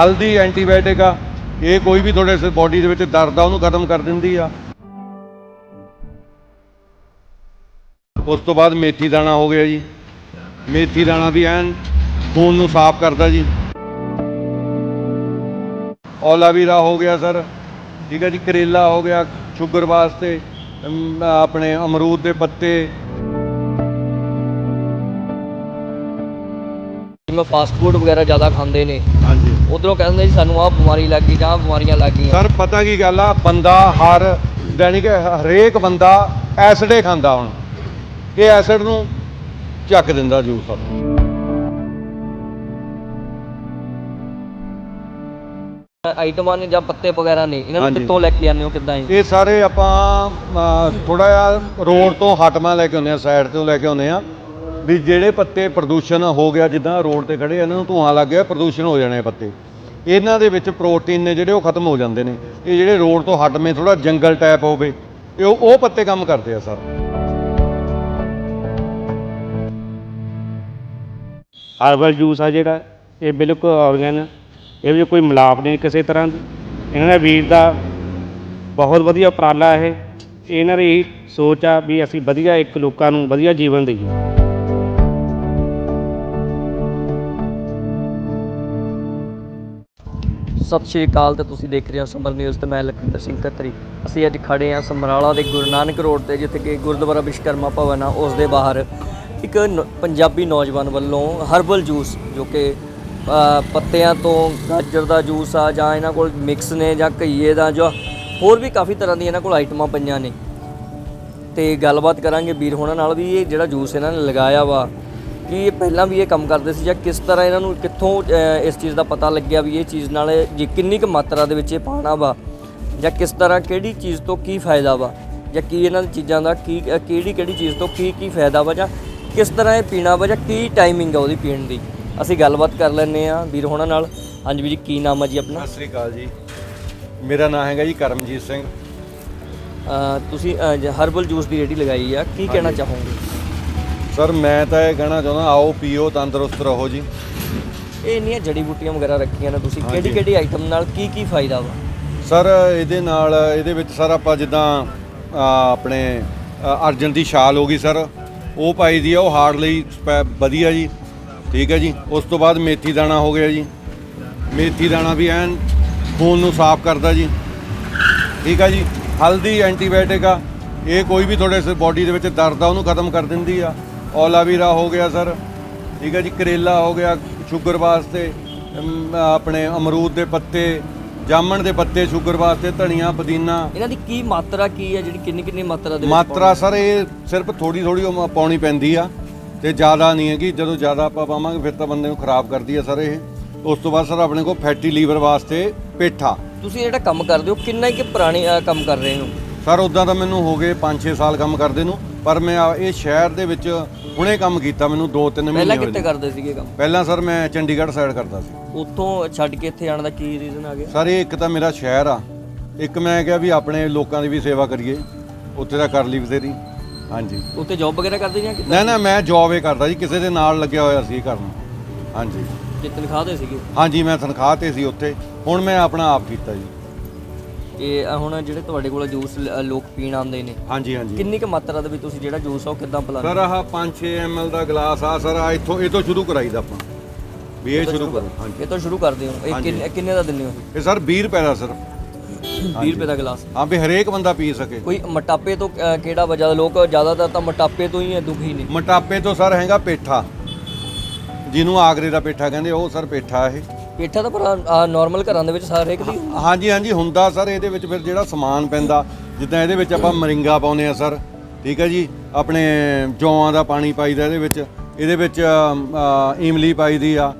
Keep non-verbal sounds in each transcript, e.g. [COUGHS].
ਹਲਦੀ ਐਂਟੀਬਾਇਓਟਿਕ ਆ ਇਹ ਕੋਈ ਵੀ ਤੁਹਾਡੇ ਬੋਡੀ ਦੇ ਵਿੱਚ ਦਰਦ ਆ ਉਹਨੂੰ ਖਤਮ ਕਰ ਦਿੰਦੀ ਆ। ਉਸ ਤੋਂ ਬਾਅਦ ਮੇਥੀ ਦਾਣਾ ਹੋ ਗਿਆ ਜੀ। ਮੇਥੀ ਦਾਣਾ ਵੀ ਐਨ ਖੂਨ ਨੂੰ ਸਾਫ਼ ਕਰਦਾ ਜੀ। ਔਲਾਵੀਰਾ ਹੋ ਗਿਆ ਸਰ। ਠੀਕ ਹੈ ਜੀ ਕਰੇਲਾ ਹੋ ਗਿਆ ਸ਼ੂਗਰ ਵਾਸਤੇ ਆਪਣੇ ਅਮਰੂਦ ਦੇ ਪੱਤੇ। ਜਿਵੇਂ ਫਾਸਟ ਫੂਡ ਵਗੈਰਾ ਜ਼ਿਆਦਾ ਖਾਂਦੇ ਨੇ। ਹਾਂਜੀ। ਉਧਰੋਂ ਕਹਿੰਦੇ ਜੀ ਸਾਨੂੰ ਆਹ ਬਿਮਾਰੀ ਲੱਗ ਗਈ ਜਾਂ ਆਹ ਬਿਮਾਰੀਆਂ ਲੱਗ ਗਈਆਂ। ਸਰ ਪਤਾ ਕੀ ਗੱਲ ਆ? ਬੰਦਾ ਹਰ ਯਾਨੀ ਕਿ ਹਰੇਕ ਬੰਦਾ ਐਸਿਡੇ ਖਾਂਦਾ ਹੁਣ। ਇਹ ਐਸਿਡ ਨੂੰ ਚੱਕ ਦਿੰਦਾ ਜੂਸ ਆ ਆਈਟਮਾਂ ਨੇ ਜਾਂ ਪੱਤੇ ਵਗੈਰਾ ਨੇ ਇਹਨਾਂ ਨੂੰ ਹਾਂਜੀ। ਕਿੱਥੋਂ ਲੈ ਕੇ ਆਉਂਦੇ ਹੋ ਕਿੱਦਾਂ ਇਹ ਸਾਰੇ ਆਪਾਂ ਥੋੜਾ ਜਿਹਾ ਰੋਡ ਤੋਂ ਹਟਮਾ ਲੈ ਕੇ ਆਉਂਦੇ ਆ ਸਾਈਡ ਤੋਂ ਲੈ ਕੇ ਆਉਂਦੇ ਆ ਵੀ ਜਿਹੜੇ ਪੱਤੇ ਪ੍ਰਦੂਸ਼ਣ ਹੋ ਗਿਆ, ਜਿੱਦਾਂ ਰੋਡ ਤੇ ਖੜੇ ਇਹਨਾਂ ਨੂੰ ਧੂਆਂ ਲੱਗ ਗਿਆ, ਪ੍ਰਦੂਸ਼ਣ ਹੋ ਜਾਣੇ ਪੱਤੇ। ਇਹਨਾਂ ਦੇ ਵਿੱਚ ਪ੍ਰੋਟੀਨ ਨੇ ਜਿਹੜੇ ਉਹ ਖਤਮ ਹੋ ਜਾਂਦੇ ਨੇ। ਇਹ ਜਿਹੜੇ ਰੋਡ ਤੋਂ ਹਟਵੇਂ ਥੋੜਾ ਜੰਗਲ ਟਾਈਪ ਹੋਵੇ, ਇਹ ਉਹ ਪੱਤੇ ਕੰਮ ਕਰਦੇ ਆ ਸਰ। ਹਰਬਲ ਜੂਸ ਆ ਜਿਹੜਾ, ਇਹ ਬਿਲਕੁਲ ਆਰਗੈਨ ਇਹ ਵਿੱਚ ਕੋਈ ਮਿਲਾਪ ਨਹੀਂ ਕਿਸੇ ਤਰ੍ਹਾਂ ਦੀ। ਇਹਨਾਂ ਦਾ ਵੀਰ ਦਾ ਬਹੁਤ ਵਧੀਆ ਉਪਰਾਲਾ ਇਹ। ਇਹਨਾਂ ਦੀ ਸੋਚ ਆ ਵੀ ਅਸੀਂ ਵਧੀਆ ਇੱਕ ਲੋਕਾਂ ਨੂੰ ਵਧੀਆ ਜੀਵਨ ਦੇਈਏ। ਸਤਿ ਸ਼੍ਰੀ ਅਕਾਲ ਤੇ ਤੁਸੀਂ ਦੇਖ ਰਹੇ ਹੋ ਸਮਰ ਨਿਊਜ਼ ਤੇ ਮੈਂ ਲਖਵਿੰਦਰ ਸਿੰਘ ਖੱਤਰੀ। ਅਸੀਂ ਅੱਜ ਖੜੇ ਹਾਂ ਸਮਰਾਲਾ ਦੇ ਗੁਰੂ ਨਾਨਕ ਰੋਡ ਤੇ, ਜਿੱਥੇ ਕਿ ਗੁਰਦੁਆਰਾ ਵਿਸ਼ਕਰਮਾ ਭਵਨ ਆ, ਉਸ ਦੇ ਬਾਹਰ। ਇੱਕ ਨ- ਪੰਜਾਬੀ ਨੌਜਵਾਨ ਵੱਲੋਂ ਹਰਬਲ ਜੂਸ, ਜੋ ਕਿ ਪੱਤਿਆਂ ਤੋਂ ਗਾਜਰ ਦਾ ਜੂਸ ਆ, ਜਾਂ ਇਹਨਾਂ ਕੋਲ ਮਿਕਸ ਨੇ, ਜਾਂ ਘਈਏ ਦਾ, ਜਾਂ ਹੋਰ ਵੀ ਕਾਫੀ ਤਰ੍ਹਾਂ ਦੀਆਂ ਇਹਨਾਂ ਕੋਲ ਆਈਟਮਾਂ ਪਈਆਂ ਨੇ। ਤੇ ਗੱਲਬਾਤ ਕਰਾਂਗੇ ਵੀਰ ਹੋਣਾ ਨਾਲ ਵੀ, ਇਹ ਜਿਹੜਾ ਜੂਸ ਇਹਨਾਂ ਨੇ ਲਗਾਇਆ ਵਾ ਕਿ ਇਹ ਪਹਿਲਾਂ ਵੀ ਇਹ ਕੰਮ ਕਰਦੇ ਸੀ ਜਾਂ ਕਿਸ ਤਰ੍ਹਾਂ ਇਹਨਾਂ ਨੂੰ ਕਿੱਥੋਂ ਇਸ ਚੀਜ਼ ਦਾ ਪਤਾ ਲੱਗਿਆ ਵੀ ਇਹ ਚੀਜ਼ ਨਾਲ ਜੇ ਕਿੰਨੀ ਕੁ ਮਾਤਰਾ ਦੇ ਵਿੱਚ ਇਹ ਪਾਣਾ ਵਾ ਜਾਂ ਕਿਸ ਤਰ੍ਹਾਂ ਕਿਹੜੀ ਚੀਜ਼ ਤੋਂ ਕੀ ਫਾਇਦਾ ਵਾ ਜਾਂ ਕੀ ਇਹਨਾਂ ਚੀਜ਼ਾਂ ਦਾ ਕੀ ਕਿਹੜੀ ਕਿਹੜੀ ਚੀਜ਼ ਤੋਂ ਕੀ ਕੀ ਫਾਇਦਾ ਵਾ ਜਾਂ ਕਿਸ ਤਰ੍ਹਾਂ ਇਹ ਪੀਣਾ ਵਾ ਜਾਂ ਕੀ ਟਾਈਮਿੰਗ ਆ ਉਹਦੀ ਪੀਣ ਦੀ। ਅਸੀਂ ਗੱਲਬਾਤ ਕਰ ਲੈਂਦੇ ਆ ਵੀਰ ਹੋਣਾ ਨਾਲ। ਹਾਂਜੀ ਵੀਰ ਜੀ ਕੀ ਨਾਮ ਆ ਜੀ ਆਪਣਾ? ਸਤਿ ਸ੍ਰੀ ਅਕਾਲ ਜੀ। ਮੇਰਾ ਨਾਮ ਹੈਗਾ ਜੀ ਕਰਮਜੀਤ ਸਿੰਘ। ਤੁਸੀਂ ਹਰਬਲ ਜੂਸ ਦੀ ਰੇਡੀ ਲਗਾਈ ਆ। ਕੀ ਕਹਿਣਾ। ਚਾਹੋਗੇ? ਸਰ ਮੈਂ ਤਾਂ ਇਹ ਕਹਿਣਾ ਚਾਹੁੰਦਾ ਆਓ ਪੀਓ ਤੰਦਰੁਸਤ ਰਹੋ ਜੀ। ਇਹ ਇੰਨੀਆਂ ਜੜੀ ਬੂਟੀਆਂ ਵਗੈਰਾ ਰੱਖੀਆਂ ਨੇ ਤੁਸੀਂ ਹਾਂਜੀ। ਕਿਹੜੀ ਕਿਹੜੀ ਆਈਟਮ ਨਾਲ ਕੀ ਕੀ ਫਾਇਦਾ ਵਾ? ਸਰ ਇਹਦੇ ਨਾਲ ਇਹਦੇ ਵਿੱਚ ਸਰ ਆਪਾਂ ਜਿੱਦਾਂ ਆਪਣੇ ਅਰਜਨ ਦੀ ਛਾਲ ਹੋ ਗਈ ਸਰ। ਉਹ ਪਾਈ ਦੀ ਆ ਉਹ ਹਾਰਡ ਲਈ ਸਪੈ- ਵਧੀਆ ਜੀ। ਠੀਕ ਹੈ ਜੀ। ਉਸ ਤੋਂ ਬਾਅਦ ਮੇਥੀ ਦਾਣਾ ਹੋ ਗਿਆ ਜੀ। ਮੇਥੀ ਦਾਣਾ ਵੀ ਐਨ ਖੂਨ ਨੂੰ ਸਾਫ਼ ਕਰਦਾ ਜੀ। ਠੀਕ ਹੈ ਜੀ। ਹਲਦੀ ਐਂਟੀਬਾਇਓਟਿਕ ਆ। ਇਹ ਕੋਈ ਵੀ ਤੁਹਾਡੇ ਬੋਡੀ ਦੇ ਵਿੱਚ ਦਰਦ ਆ ਉਹਨੂੰ ਖਤਮ ਕਰ ਦਿੰਦੀ ਆ। ਔਲਾਵੀਰਾ ਹੋ ਗਿਆ ਸਰ ਠੀਕ ਹੈ ਜੀ ਕਰੇਲਾ ਹੋ ਗਿਆ ਸ਼ੂਗਰ ਵਾਸਤੇ ਆਪਣੇ ਅਮਰੂਦ ਦੇ ਪੱਤੇ ਜਾਮਣ ਦੇ ਪੱਤੇ ਸ਼ੂਗਰ ਵਾਸਤੇ ਧਨੀਆ ਪੁਦੀਨਾ। ਇਹਨਾਂ ਦੀ ਕੀ ਮਾਤਰਾ ਕੀ ਹੈ ਜਿਹੜੀ ਕਿੰਨੀ ਕਿੰਨੀ ਮਾਤਰਾ ਦੇ ਮਾਤਰਾ ਸਰ ਇਹ ਸਿਰਫ ਥੋੜੀ ਥੋੜੀ ਪਾਉਣੀ ਪੈਂਦੀ ਆ ਤੇ ਜ਼ਿਆਦਾ ਨਹੀਂ ਹੈਗੀ ਜਦੋਂ ਜ਼ਿਆਦਾ ਆਪਾਂ ਪਾਵਾਂਗੇ ਫਿਰ ਤਾਂ ਬੰਦੇ ਨੂੰ ਖਰਾਬ ਕਰਦੀ ਆ ਸਰ ਇਹ। ਉਸ ਤੋਂ ਬਾਅਦ ਸਰ ਆਪਣੇ ਕੋਲ ਫੈਟੀ ਲੀਵਰ ਵਾਸਤੇ ਪੇਠਾ? ਤੁਸੀਂ ਜਿਹੜਾ ਕੰਮ ਕਰਦੇ ਹੋ ਕਿੰਨਾ ਕਿ ਪੁਰਾਣੀ ਕੰਮ ਕਰ ਰਹੇ ਹੋ? ਸਰ ਉਦਾਂ ਤਾਂ ਮੈਨੂੰ ਹੋ ਗਏ 5-6 ਸਾਲ ਕੰਮ ਕਰਦੇ ਨੂੰ ਪਰ ਮੈਂ ਇਹ ਸ਼ਹਿਰ ਦੇ ਵਿੱਚ ਹੁਣੇ ਕੰਮ ਕੀਤਾ ਮੈਨੂੰ 2-3 ਮਹੀਨੇ ਪਹਿਲਾਂ ਕਿੱਥੇ। ਕਰਦੇ ਸੀਗੇ ਕੰਮ? ਪਹਿਲਾਂ ਸਰ ਮੈਂ ਚੰਡੀਗੜ੍ਹ ਸਾਈਡ ਕਰਦਾ ਸੀ। ਉੱਥੋਂ ਛੱਡ ਕੇ ਇੱਥੇ ਆਉਣ ਦਾ ਕੀ ਰੀਜ਼ਨ ਆ ਗਿਆ? ਸਰ ਇਹ ਇੱਕ ਤਾਂ ਮੇਰਾ ਸ਼ਹਿਰ ਆ। ਇੱਕ ਮੈਂ ਕਿਹਾ ਵੀ ਆਪਣੇ ਲੋਕਾਂ ਦੀ ਵੀ ਸੇਵਾ ਕਰੀਏ। ਉੱਥੇ ਦਾ ਕਰ ਲਈ ਬਥੇਰੀ। ਹਾਂਜੀ। ਉੱਥੇ ਜੌਬ ਵਗੈਰਾ ਕਰਦੇ ਜਾਂ ਕਿੱਦਾਂ? ਨਾ ਨਾ ਮੈਂ ਜੌਬ ਇਹ ਕਰਦਾ ਜੀ। ਕਿਸੇ ਦੇ ਨਾਲ ਲੱਗਿਆ ਹੋਇਆ ਸੀ ਕਰਨ ਹਾਂਜੀ। ਜੇ ਤਨਖਾਹ ਦੇ ਸੀਗੇ? ਹਾਂਜੀ ਮੈਂ ਤਨਖਾਹ ਤੇ ਸੀ ਉੱਥੇ। ਹੁਣ ਮੈਂ ਆਪਣਾ ਆਪ ਕੀਤਾ ਜੀ। ਇਹ ਹੁਣ ਜਿਹੜੇ ਤੁਹਾਡੇ ਕੋਲ ਜੂਸ ਲੋਕ ਪੀਣ ਆਉਂਦੇ ਨੇ ਹਾਂਜੀ ਹਾਂਜੀ। ਕਿੰਨੀ ਕੁ ਮਾਤਰਾ ਦੇ ਵਿੱਚ ਤੁਸੀਂ ਜਿਹੜਾ ਜੂਸ ਆ ਉਹ ਕਿੱਦਾਂ ਪਿਲਾਉਂਦੇ ਸਰ ਆਹ 5-6 ml ਦਾ ਗਲਾਸ ਆ ਸਰ ਆ ਇੱਥੋਂ ਇਹ ਤੋਂ ਸ਼ੁਰੂ ਕਰਾਈਦਾ ਆਪਾਂ। ਵੀ ਇਹ ਸ਼ੁਰੂ ਕਰੋ ਹਾਂਜੀ। ਇਹ ਤੋਂ ਸ਼ੁਰੂ ਕਰਦੇ ਹੋ। ਇਹ ਹਾਂਜੀ। ਕਿੰਨੇ ਕਿੰਨੇ ਦਾ ਦਿੰਦੇ ਹੋ? ਇਹ ਸਰ 20 ਰੁਪਏ ਦਾ ਸਰ। 20 ਰੁਪਏ ਦਾ ਗਲਾਸ। ਹਾਂ ਵੀ ਹਰੇਕ ਬੰਦਾ ਪੀ ਸਕੇ। ਕੋਈ ਮੋਟਾਪੇ ਤੋਂ ਕਿਹੜਾ ਵਜ੍ਹਾ? ਲੋਕ ਜ਼ਿਆਦਾਤਰ ਤਾਂ ਮੋਟਾਪੇ ਤੋਂ ਹੀ ਹੈ ਦੁਖੀ ਨੇ। ਮੋਟਾਪੇ ਤੋਂ ਸਰ ਹੈਗਾ ਪੇਠਾ। ਜਿਹਨੂੰ ਆਗਰੇ ਦਾ ਪੇਠਾ ਕਹਿੰਦੇ ਉਹ ਸਰ ਪੇਠਾ ਇਹ। ਪੇਠਾ ਤਾਂ ਪਰ ਨਾਰਮਲ ਘਰਾਂ ਦੇ ਵਿੱਚ ਸਾਰੇ ਇੱਕ ਦੀ ਹਾਂਜੀ ਹਾਂਜੀ ਹੁੰਦਾ ਸਰ ਇਹਦੇ ਵਿੱਚ ਫਿਰ ਜਿਹੜਾ ਸਮਾਨ ਪੈਂਦਾ ਜਿੱਦਾਂ ਇਹਦੇ ਵਿੱਚ ਆਪਾਂ ਮਰਿੰਗਾ ਪਾਉਨੇ ਆ ਸਰ ਠੀਕ ਹੈ ਜੀ ਆਪਣੇ ਜੌਆਂ ਦਾ ਪਾਣੀ ਪਾਈਦਾ ਇਹਦੇ ਵਿੱਚ ਇਹਦੇ ਵਿੱਚ ਇਮਲੀ ਪਾਈਦੀ ਆ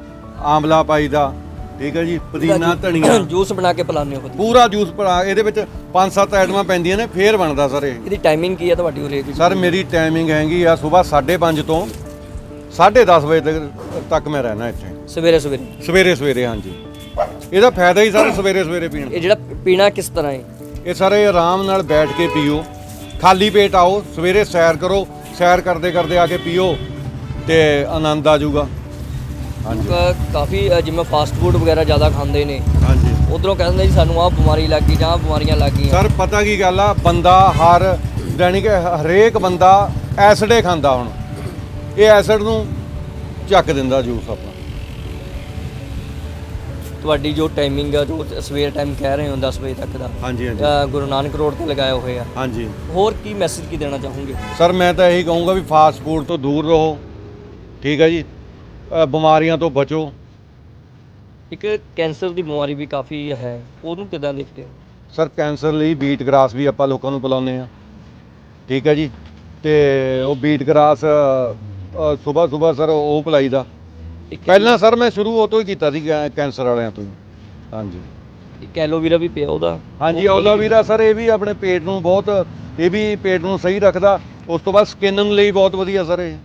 ਆਂਵਲਾ ਪਾਈਦਾ ਠੀਕ ਹੈ ਜੀ ਪੁਦੀਨਾ ਧਨੀਆ। [COUGHS] ਜੂਸ ਬਣਾ ਕੇ ਪਿਲਾਉਂਦੇ ਹੋ ਪੂਰਾ ਜੂਸ ਪਾ ਇਹਦੇ ਵਿੱਚ ਪੰਜ ਸੱਤ ਆਈਟਮਾਂ ਪੈਂਦੀਆਂ ਨੇ ਫੇਰ ਬਣਦਾ ਸਰ ਇਹ। ਇਹਦੀ ਟਾਈਮਿੰਗ ਕੀ ਹੈ ਤੁਹਾਡੀ ਉਰੇ? ਦੀ ਸਰ ਮੇਰੀ ਟਾਈਮਿੰਗ ਹੈਗੀ ਆ ਸਵੇਰ 5:30 ਤੋਂ 10:30 ਵਜੇ ਤੱਕ ਤੱਕ ਮੈਂ ਰਹਿਣਾ ਇੱਥੇ। ਸਵੇਰੇ ਸਵੇਰੇ। ਸਵੇਰੇ ਸਵੇਰੇ ਹਾਂਜੀ। ਇਹਦਾ ਫਾਇਦਾ ਹੀ ਸਰ ਸਵੇਰੇ ਸਵੇਰੇ ਪੀਣ ਦਾ। ਇਹ ਜਿਹੜਾ ਪੀਣਾ ਕਿਸ ਤਰ੍ਹਾਂ ਹੈ? ਇਹ ਸਾਰੇ ਆਰਾਮ ਨਾਲ ਬੈਠ ਕੇ ਪੀਓ। ਖਾਲੀ ਪੇਟ ਆਓ ਸਵੇਰੇ ਸੈਰ ਕਰੋ। ਸੈਰ ਕਰਦੇ ਕਰਦੇ ਆ ਕੇ ਪੀਓ ਤੇ ਆਨੰਦ ਆ ਜਾਊਗਾ। ਹਾਂਜੀ। ਕ- ਕਾਫੀ ਅ, ਜਿਵੇਂ ਫਾਸਟ ਫੂਡ ਵਗੈਰਾ ਜ਼ਿਆਦਾ ਖਾਂਦੇ ਨੇ। ਹਾਂਜੀ। ਉਧਰੋਂ ਕਹਿੰਦੇ ਜੀ ਸਾਨੂੰ ਆਹ ਬਿਮਾਰੀ ਲੱਗ ਗਈ ਜਾਂ ਆਹ ਬਿਮਾਰੀਆਂ ਲੱਗ ਗਈਆਂ। ਸਰ ਪਤਾ ਕੀ ਗੱਲ ਆ? ਬੰਦਾ ਹਰ ਜਾਣੀ ਕਿ ਹਰੇਕ ਬੰਦਾ ਐਸਿਡੇ ਖਾਂਦਾ ਹੁਣ। ਇਹ ਐਸਿਡ ਨੂੰ ਚੱਕ ਦਿੰਦਾ ਜੂਸ ਆਪਣਾ। ਤੁਹਾਡੀ ਜੋ ਟਾਈਮਿੰਗ ਆ ਜੋ ਸਵੇਰ ਟਾਈਮ ਕਹਿ ਰਹੇ ਹੋ 10 ਵਜੇ ਤੱਕ ਦਾ ਹਾਂਜੀ ਹਾਂਜੀ। ਅ, ਗੁਰੂ ਨਾਨਕ ਰੋਡ ਤੇ ਲਗਾਏ ਹੋਏ ਆ। ਹਾਂਜੀ। ਹੋਰ ਕੀ ਮੈਸੇਜ ਕੀ ਦੇਣਾ ਚਾਹੋਗੇ? ਸਰ ਮੈਂ ਤਾਂ ਇਹੀ ਕਹੂੰਗਾ ਵੀ ਫਾਸਟ ਫੂਡ ਤੋਂ ਦੂਰ ਰਹੋ। ਠੀਕ ਹੈ ਜੀ? ਅ, ਬਿਮਾਰੀਆਂ ਤੋਂ ਬਚੋ। ਇੱਕ ਕੈਂਸਰ ਦੀ ਬਿਮਾਰੀ ਵੀ ਕਾਫੀ ਹੈ। ਉਹਨੂੰ ਕਿਦਾਂ ਦੇਖਦੇ ਹੋ? ਸਰ ਕੈਂਸਰ ਲਈ ਬੀਟ ਗ੍ਰਾਸ ਵੀ ਆਪਾਂ ਲੋਕਾਂ ਨੂੰ ਪਿਲਾਉਂਦੇ ਆ ਠੀਕ ਹੈ ਜੀ? ਤੇ ਉਹ ਬੀਟ ਗ੍ਰਾਸ ਸਵੇਰ ਸਵੇਰ ਸਰ ਉਹ ਪਿਲਾਈਦਾ। ਪਹਿਲਾਂ ਸਰ ਮੈਂ ਸ਼ੁਰੂ ਉਹ ਤੋਂ ਹੀ ਕੀਤਾ ਸੀ ਕੈ- ਕੈਂਸਰ ਵਾਲਿਆਂ ਤੋਂ ਹੀ। ਹਾਂਜੀ। ਇੱਕ ਐਲੋਵੀਰਾ ਵੀ ਪਿਆ ਉਹਦਾ? ਹਾਂਜੀ ਓਲਾਵੀਰਾ ਸਰ ਇਹ ਵੀ ਆਪਣੇ ਪੇਟ ਨੂੰ ਬਹੁਤ ਇਹ ਵੀ ਪੇਟ ਨੂੰ ਸਹੀ ਰੱਖਦਾ। ਉਸ ਤੋਂ ਬਾਅਦ ਸਕਿਨ ਲਈ ਬਹੁਤ ਵਧੀਆ ਸਰ ਇਹ।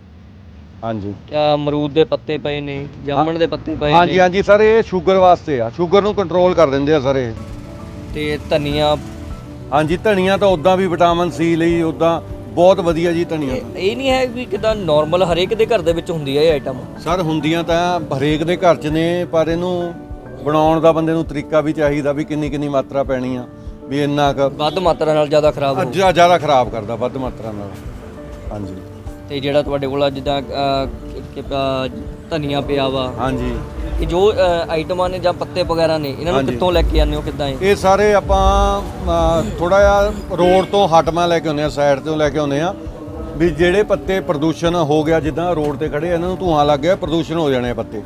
ਹਾਂਜੀ। ਅ, ਅਮਰੂਦ ਦੇ ਪੱਤੇ ਪਏ ਨੇ ਜਾਮਣ ਦੇ ਪੱਤੇ ਪਏ ਹਾਂਜੀ ਨੇ? ਹਾਂਜੀ ਸਰ ਇਹ ਸ਼ੂਗਰ ਵਾਸਤੇ ਆ। ਸ਼ੂਗਰ ਨੂੰ ਕੰਟਰੋਲ ਕਰ ਦਿੰਦੇ ਆ ਸਰ ਇਹ। ਤੇ ਧਨੀਆ? ਹਾਂਜੀ ਧਨੀਆ ਤਾਂ ਉਦਾਂ ਵੀ ਵਿਟਾਮਿਨ ਸੀ ਲਈ ਉਦਾਂ ਬਹੁਤ ਵਧੀਆ ਜੀ ਧਨੀਆ ਇਹ ਤਾਂ ਇਹ ਨਹੀਂ ਹੈ ਵੀ ਕਿਦਾਂ ਨਾਰਮਲ ਹਰੇਕ ਦੇ ਘਰ ਦੇ ਵਿੱਚ ਹੁੰਦੀ ਹੈ ਇਹ ਆਈਟਮ ਸਰ ਹੁੰਦੀਆਂ ਤਾਂ ਹਰੇਕ ਦੇ ਘਰ 'ਚ ਨੇ ਪਰ ਇਹਨੂੰ ਬਣਾਉਣ ਦਾ ਬੰਦੇ ਨੂੰ ਤਰੀਕਾ ਵੀ ਚਾਹੀਦਾ ਵੀ ਕਿੰਨੀ ਕਿੰਨੀ ਮਾਤਰਾ ਪੈਣੀ ਆ ਵੀ ਇੰਨਾ ਕੁ ਵੱਧ ਮਾਤਰਾ ਨਾਲ ਜ਼ਿਆਦਾ ਖਰਾਬ ਹੋ ਜਿਆ- ਜ਼ਿਆਦਾ ਖਰਾਬ ਕਰਦਾ ਵੱਧ ਮਾਤਰਾ ਨਾਲ। ਹਾਂਜੀ। ਤੇ ਜਿਹੜਾ ਤੁਹਾਡੇ ਕੋਲ ਆ ਜਿੱਦਾਂ ਕਿ- ਧਨੀਆ ਪਿਆ ਵਾ। ਹਾਂਜੀ। ਇਹ ਜੋ ਆਈਟਮਾਂ ਨੇ ਜਾਂ ਪੱਤੇ ਵਗੈਰਾ ਨੇ ਇਹਨਾਂ ਨੂੰ। ਕਿੱਥੋਂ ਲੈ ਕੇ ਆਉਂਦੇ ਹੋ ਕਿੱਦਾਂ ਇਹ ਇਹ ਸਾਰੇ ਆਪਾਂ ਥੋੜਾ ਜਿਹਾ ਰੋਡ ਤੋਂ ਹਟਮਾ ਲੈ ਕੇ ਆਉਂਦੇ ਆ ਸਾਈਡ ਤੋਂ ਲੈ ਕੇ ਆਉਂਦੇ ਆ ਵੀ ਜਿਹੜੇ ਪੱਤੇ ਪ੍ਰਦੂਸ਼ਣ ਹੋ ਗਿਆ ਜਿੱਦਾਂ ਰੋਡ ਤੇ ਖੜੇ ਇਹਨਾਂ ਨੂੰ ਧੂਆਂ ਲੱਗ ਗਿਆ ਪ੍ਰਦੂਸ਼ਣ ਹੋ ਜਾਣੇ ਆ ਪੱਤੇ।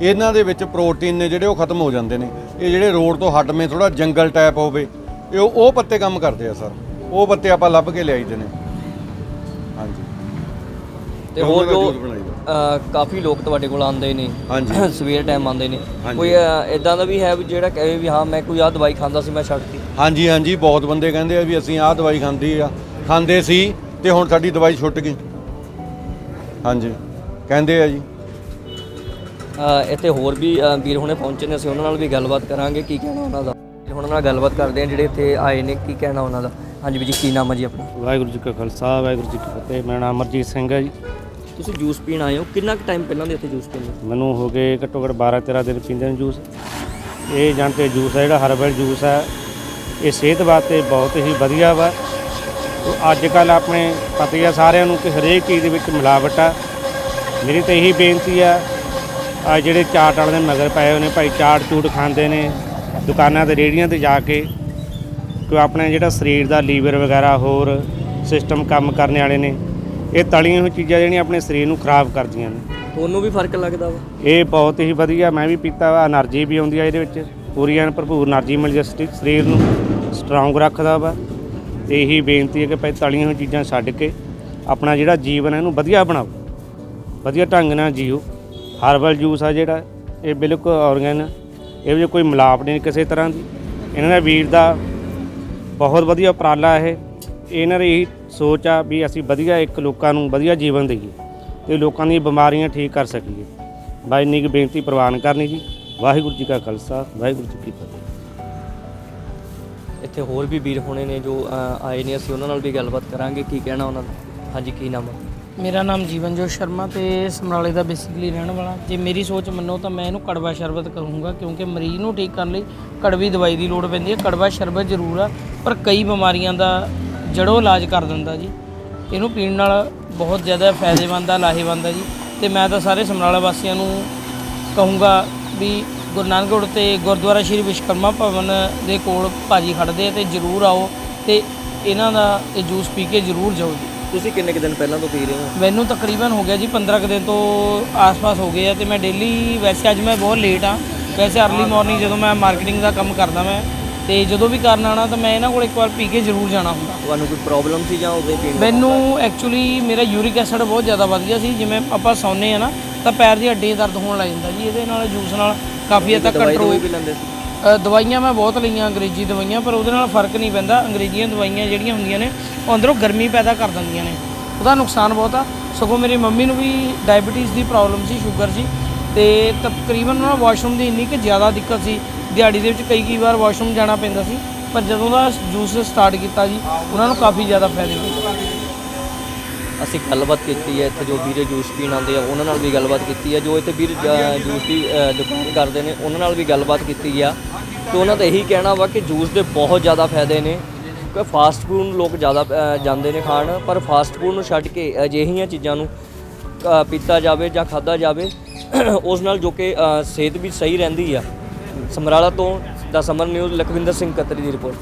ਇਹਨਾਂ ਦੇ ਵਿੱਚ ਪ੍ਰੋਟੀਨ ਨੇ ਜਿਹੜੇ ਉਹ ਖਤਮ ਹੋ ਜਾਂਦੇ ਨੇ। ਇਹ ਜਿਹੜੇ ਰੋਡ ਤੋਂ ਹਟਵੇਂ ਥੋੜਾ ਜੰਗਲ ਟਾਈਪ ਹੋਵੇ ਇਹ ਉਹ ਪੱਤੇ ਕੰਮ ਕਰਦੇ ਆ ਸਰ। ਉਹ ਪੱਤੇ ਆਪਾਂ ਲੱਭ ਕੇ ਲਿਆਈਦੇ ਨੇ। ਹਾਂਜੀ। ਤੇ ਹੋਰ ਜੋ ਕਾਫੀ ਲੋਕ ਤੁਹਾਡੇ ਕੋਲ ਆਉਂਦੇ ਨੇ। ਹਾਂਜੀ। [COUGHS] ਸਵੇਰ ਟਾਈਮ ਆਉਂਦੇ ਨੇ। ਹਾਂਜੀ। ਕੋਈ ਇਦਾਂ ਦਾ ਵੀ ਹੈ ਵੀ ਜਿਹੜਾ ਕਹੇ ਵੀ ਹਾਂ ਮੈਂ ਕੋਈ ਆ ਦਵਾਈ ਖਾਂਦਾ ਸੀ ਮੈਂ ਛੱਡਤੀ ਹਾਂਜੀ ਹਾਂਜੀ ਬਹੁਤ ਬੰਦੇ ਕਹਿੰਦੇ ਆ ਵੀ ਅਸੀਂ ਆਹ ਦਵਾਈ ਖਾਂਦੀ ਆ। ਖਾਂਦੇ ਸੀ ਤੇ ਹੁਣ ਸਾਡੀ ਦਵਾਈ ਛੁੱਟ ਗਈ। ਹਾਂਜੀ ਕਹਿੰਦੇ ਆ ਜੀ। ਅ, ਇੱਥੇ ਹੋਰ ਵੀ ਅ, ਵੀਰ ਹੁਣੇ ਪਹੁੰਚੇ ਨੇ ਅਸੀਂ ਉਹਨਾਂ ਨਾਲ ਵੀ ਗੱਲਬਾਤ ਕਰਾਂਗੇ ਕੀ ਕਹਿਣਾ ਉਹਨਾਂ ਦਾ? ਵੀਰ ਹੁਣਾਂ ਨਾਲ ਗੱਲਬਾਤ ਕਰਦੇ ਆ ਜਿਹੜੇ ਇੱਥੇ ਆਏ ਨੇ ਕੀ ਕਹਿਣਾ ਉਹਨਾਂ ਦਾ? ਹਾਂਜੀ ਵੀ ਜੀ ਕੀ ਨਾਮ ਹੈ ਜੀ ਆਪਣਾ? ਵਾਹਿਗੁਰੂ ਜੀ ਕਾ ਖਾਲਸਾ ਵਾਹਿਗੁਰੂ ਜੀ ਕੀ ਫਤਿਹ ਮੇਰਾ ਨਾਮ ਅਮਰਜੀਤ ਸਿੰਘ ਹੈ ਜੀ। ਤੁਸੀਂ ਜੂਸ ਪੀਣ ਆਏ ਹੋ? ਕਿੰਨਾ ਕੁ ਟਾਈਮ ਪਹਿਲਾਂ ਦੇ ਇੱਥੇ ਜੂਸ ਪੀਂਦੇ ਮੈਨੂੰ ਹੋ ਗਏ ਘੱਟੋ ਘੱਟ 12 13 ਦਿਨ ਪੀਂਦੇ ਨੇ ਜੂਸ। ਇਹ ਜਾਣਦੇ ਜੂਸ ਹੈ, ਜਿਹੜਾ ਹਰਬਲ ਜੂਸ ਹੈ, ਇਹ ਸਿਹਤ ਵਾਸਤੇ ਬਹੁਤ ਹੀ ਵਧੀਆ ਵਾ। ਅੱਜ ਕੱਲ ਆਪਣੇ ਪਤਾ ਹੀ ਆ ਸਾਰਿਆਂ ਨੂੰ ਕਿ ਹਰੇਕ ਚੀਜ਼ ਦੇ ਵਿੱਚ ਮਿਲਾਵਟ ਆ। ਮੇਰੀ ਤਾਂ ਇਹੀ ਬੇਨਤੀ ਆ ਆ ਜਿਹੜੇ ਚਾਟ ਵਾਲੇ ਦੇ ਮਗਰ ਪਏ ਹੋਏ ਨੇ, ਭਾਈ ਚਾਟ ਚੂਟ ਖਾਂਦੇ ਨੇ, ਦੁਕਾਨਾਂ ਤੇ, ਰੇਹੜੀਆਂ ਤੇ ਜਾ ਕੇ ਕਿ ਆਪਣੇ ਜਿਹੜਾ ਸਰੀਰ ਦਾ ਲੀਵਰ ਵਗੈਰਾ ਹੋਰ ਸਿਸਟਮ ਕੰਮ ਕਰਨ ਵਾਲੇ ਨੇ ਇਹ ਤਲੀਆਂ ਹੋਈਆਂ ਚੀਜ਼ਾਂ ਜਿਹੜੀਆਂ ਆਪਣੇ ਸਰੀਰ ਨੂੰ ਖਰਾਬ ਕਰਦੀਆਂ ਨੇ। ਤੁਹਾਨੂੰ ਵੀ ਫ਼ਰਕ ਲੱਗਦਾ ਵਾ? ਇਹ ਬਹੁਤ ਹੀ ਵਧੀਆ ਮੈਂ ਵੀ ਪੀਤਾ ਵਾ એનર્ਜੀ ਵੀ ਆਉਂਦੀ ਆ ਇਹਦੇ ਵਿੱਚ। ਪੂਰੀ ਐਨ ਭਰਪੂਰ એનર્ਜੀ ਮਿਲ ਜਾਂਦੀ ਸਰੀਰ ਨੂੰ ਸਟਰੋਂਗ ਰੱਖਦਾ ਵਾ। ਤੇ ਇਹੀ ਬੇਨਤੀ ਹੈ ਕਿ ਭਾਈ ਤਲੀਆਂ ਹੋਈਆਂ ਚੀਜ਼ਾਂ ਛੱਡ ਕੇ ਆਪਣਾ ਜਿਹੜਾ ਜੀਵਨ ਹੈ ਇਹਨੂੰ ਵਧੀਆ ਬਣਾਓ। ਵਧੀਆ ਢੰਗ ਨਾਲ ਜੀਓ। ਹਰਬਲ ਜੂਸ ਆ ਜਿਹੜਾ ਇਹ ਬਿਲਕੁਲ ਆਰਗਨ ਇਹ ਵਿੱਚ ਕੋਈ ਮਿਲਾਵਟ ਨਹੀਂ ਕਿਸੇ ਤਰ੍ਹਾਂ ਦੀ। ਇਹਨਾਂ ਦਾ ਵੀਰ ਦਾ ਬਹੁਤ ਵਧੀਆ ਉਪਰਾਲਾ ਇਹ। ਇਹਨਾਂ ਦੇ ਸੋਚ ਆ ਵੀ ਅਸੀਂ ਵਧੀਆ ਇੱਕ ਲੋਕਾਂ ਨੂੰ ਵਧੀਆ ਜੀਵਨ ਦੇਈਏ ਤੇ ਲੋਕਾਂ ਦੀਆਂ ਬਿਮਾਰੀਆਂ ਠੀਕ ਕਰ ਸਕੀਏ। ਬਾਈ ਇੰਨੀ ਕੁ ਬੇਨਤੀ ਪ੍ਰਵਾਨ ਕਰਨੀ ਜੀ। ਵਾਹਿਗੁਰੂ ਜੀ ਕਾ ਖਾਲਸਾ ਵਾਹਿਗੁਰੂ ਜੀ ਕੀ ਫਤਿਹ। ਇੱਥੇ ਹੋਰ ਵੀ ਵੀਰ ਹੋਣੇ ਨੇ ਜੋ ਅ, ਆਏ ਨੇ ਅਸੀਂ ਉਹਨਾਂ ਨਾਲ ਵੀ ਗੱਲਬਾਤ ਕਰਾਂਗੇ। ਕੀ ਕਹਿਣਾ ਉਹਨਾਂ ਦਾ? ਹਾਂਜੀ ਕੀ ਨਾਮ ਹੈ ਮੇਰਾ ਨਾਮ ਜੀਵਨਜੋਤ ਸ਼ਰਮਾ ਤੇ ਸਮਰਾਲੇ ਦਾ ਬੇਸਿਕਲੀ ਰਹਿਣ ਵਾਲਾ। ਜੇ ਮੇਰੀ ਸੋਚ ਮੰਨੋ ਤਾਂ ਮੈਂ ਇਹਨੂੰ ਕੜਵਾ ਸ਼ਰਬਤ ਕਰੂੰਗਾ ਕਿਉਂਕਿ ਮਰੀਜ਼ ਨੂੰ ਠੀਕ ਕਰਨ ਲਈ ਕੜਵੀ ਦਵਾਈ ਦੀ ਲੋੜ ਪੈਂਦੀ ਹੈ। ਕੜਵਾ ਸ਼ਰਬਤ ਜ਼ਰੂਰ ਆ ਪਰ ਕਈ ਬਿਮਾਰੀਆਂ ਦਾ ਜੜੋਂ ਇਲਾਜ ਕਰ ਦਿੰਦਾ ਜੀ। ਇਹਨੂੰ ਪੀਣ ਨਾਲ ਬਹੁਤ ਜ਼ਿਆਦਾ ਫਾਇਦੇਮੰਦ ਆ ਲਾਹੇਵੰਦ ਆ ਜੀ। ਤੇ ਮੈਂ ਤਾਂ ਸਾਰੇ ਸਮਰਾਲਾ ਵਾਸੀਆਂ ਨੂੰ ਕਹੂੰਗਾ ਵੀ ਗੁਰੂ ਨਾਨਕ ਰੋਡ ਤੇ ਗੁਰਦੁਆਰਾ ਸ਼੍ਰੀ ਵਿਸ਼ਵਕਰਮਾ ਭਵਨ ਦੇ ਕੋਲ ਭਾਜੀ ਖੜਦੇ ਆ ਤੇ ਜ਼ਰੂਰ ਆਓ ਤੇ ਇਹਨਾਂ ਦਾ ਇਹ ਜੂਸ ਪੀ ਕੇ ਜ਼ਰੂਰ ਜਾਓ ਜੀ। ਤੁਸੀਂ ਕਿੰਨੇ ਕੁ ਦਿਨ ਪਹਿਲਾਂ ਤੋਂ ਪੀ ਰਹੇ ਹੋ? ਮੈਨੂੰ ਤਕਰੀਬਨ ਹੋ ਗਿਆ ਜੀ 15 ਕੁ ਦਿਨ ਤੋਂ ਆਸ-ਪਾਸ ਹੋ ਗਏ ਆ ਤੇ ਮੈਂ ਡੇਲੀ ਵੈਸੇ ਅੱਜ ਮੈਂ ਬਹੁਤ ਲੇਟ ਆ। ਵੈਸੇ ਅਰਲੀ ਮਾਰਨਿੰਗ ਜਦੋਂ ਮੈਂ ਮਾਰਕੀਟਿੰਗ ਦਾ ਕੰਮ ਕਰਦਾ ਮੈਂ ਤੇ ਜਦੋਂ ਵੀ ਕਰਨ ਆਣਾ ਤਾਂ ਮੈਂ ਇਹਨਾਂ ਕੋਲ ਇੱਕ ਵਾਰ ਪੀ ਕੇ ਜ਼ਰੂਰ ਜਾਣਾ ਹੁੰਦਾ। ਤੁਹਾਨੂੰ ਕੋਈ ਪ੍ਰੋਬਲਮ ਸੀ ਜਾਂ ਉਹਦੇ ਪੀਣ ਦਾ? ਮੈਨੂੰ ਐਕਚੁਅਲੀ ਮੇਰਾ ਯੂਰਿਕ ਐਸਿਡ ਬਹੁਤ ਜ਼ਿਆਦਾ ਵੱਧ ਗਿਆ ਸੀ ਜਿਵੇਂ ਆਪਾਂ ਸੌਂਦੇ ਆ ਨਾ ਤਾਂ ਪੈਰ ਦੀ ਹੱਡੀ ਦਰਦ ਹੋਣ ਲੱਗ ਜਾਂਦਾ ਜੀ ਇਹਦੇ ਨਾਲ ਜੂਸ ਨਾਲ ਕਾਫੀ ਹੱਦ ਤੱਕ ਕੰਟਰੋਲ ਵੀ ਲੈਂਦੇ ਸੀ? ਦਵਾਈਆਂ ਮੈਂ ਬਹੁਤ ਲਈਆਂ ਅੰਗਰੇਜ਼ੀ ਦਵਾਈਆਂ ਪਰ ਉਹਦੇ ਨਾਲ ਫ਼ਰਕ ਨਹੀਂ ਪੈਂਦਾ। ਅੰਗਰੇਜ਼ੀਆਂ ਦਵਾਈਆਂ ਜਿਹੜੀਆਂ ਹੁੰਦੀਆਂ ਨੇ ਉਹ ਅੰਦਰੋਂ ਗਰਮੀ ਪੈਦਾ ਕਰ ਦਿੰਦੀਆਂ ਨੇ। ਉਹਦਾ ਨੁਕਸਾਨ ਬਹੁਤ ਆ। ਸਗੋਂ ਮੇਰੀ ਮੰਮੀ ਨੂੰ ਵੀ ਡਾਇਬੀਟੀਜ਼ ਦੀ ਪ੍ਰੋਬਲਮ ਸੀ ਸ਼ੂਗਰ ਸੀ ਤੇ ਤਕਰੀਬਨ ਉਹਨਾਂ ਨੂੰ ਵਾਸ਼ਰੂਮ ਦੀ ਇੰਨੀ ਕਿ ਜ਼ਿਆਦਾ ਦਿੱਕਤ ਸੀ ਦਿਹਾੜੀ ਦੇ ਵਿੱਚ ਕਈ ਕਈ ਵਾਰ ਵਾਸ਼ਰੂਮ ਜਾਣਾ ਪੈਂਦਾ ਸੀ ਪਰ ਜਦੋਂ ਦਾ ਜੂਸ ਸਟਾਰਟ ਕੀਤਾ ਜੀ ਉਹਨਾਂ ਨੂੰ ਕਾਫੀ ਜ਼ਿਆਦਾ ਫਾਇਦੇ ਹੋਏ। ਅਸੀਂ ਗੱਲਬਾਤ ਕੀਤੀ ਹੈ ਇੱਥੇ ਜੋ ਵੀਰੇ ਜੂਸ ਪੀਣ ਆਉਂਦੇ ਆ ਉਹਨਾਂ ਨਾਲ ਵੀ ਗੱਲਬਾਤ ਕੀਤੀ ਹੈ। ਜੋ ਇੱਥੇ ਵੀਰ ਜ- ਜੂਸ ਦੀ ਅ, ਦੁਕਾਨ ਕਰਦੇ ਨੇ ਉਹਨਾਂ ਨਾਲ ਵੀ ਗੱਲਬਾਤ ਕੀਤੀ ਆ। ਤੇ ਉਹਨਾਂ ਦਾ ਇਹੀ ਕਹਿਣਾ ਵਾ ਕਿ ਜੂਸ ਦੇ ਬਹੁਤ ਜ਼ਿਆਦਾ ਫਾਇਦੇ ਨੇ ਕਿ ਫਾਸਟ ਫੂਡ ਨੂੰ ਲੋਕ ਜ਼ਿਆਦਾ ਅ, ਜਾਂਦੇ ਨੇ ਖਾਣ ਪਰ ਫਾਸਟ ਫੂਡ ਨੂੰ ਛੱਡ ਕੇ ਅਜਿਹੀਆਂ ਚੀਜ਼ਾਂ ਨੂੰ ਅ, ਪੀਤਾ ਜਾਵੇ ਜਾਂ ਖਾਦਾ ਜਾਵੇ ਉਸ ਨਾਲ ਜੋ ਕਿ ਅ, ਸਿਹਤ ਵੀ ਸਹੀ ਰਹਿੰਦੀ ਆ। ਸਮਰਾਲਾ ਤੋਂ ਦਾ ਸਮਰ ਨਿਊਜ਼ ਲਖਵਿੰਦਰ ਸਿੰਘ ਕਤਰੀ ਦੀ ਰਿਪੋਰਟ।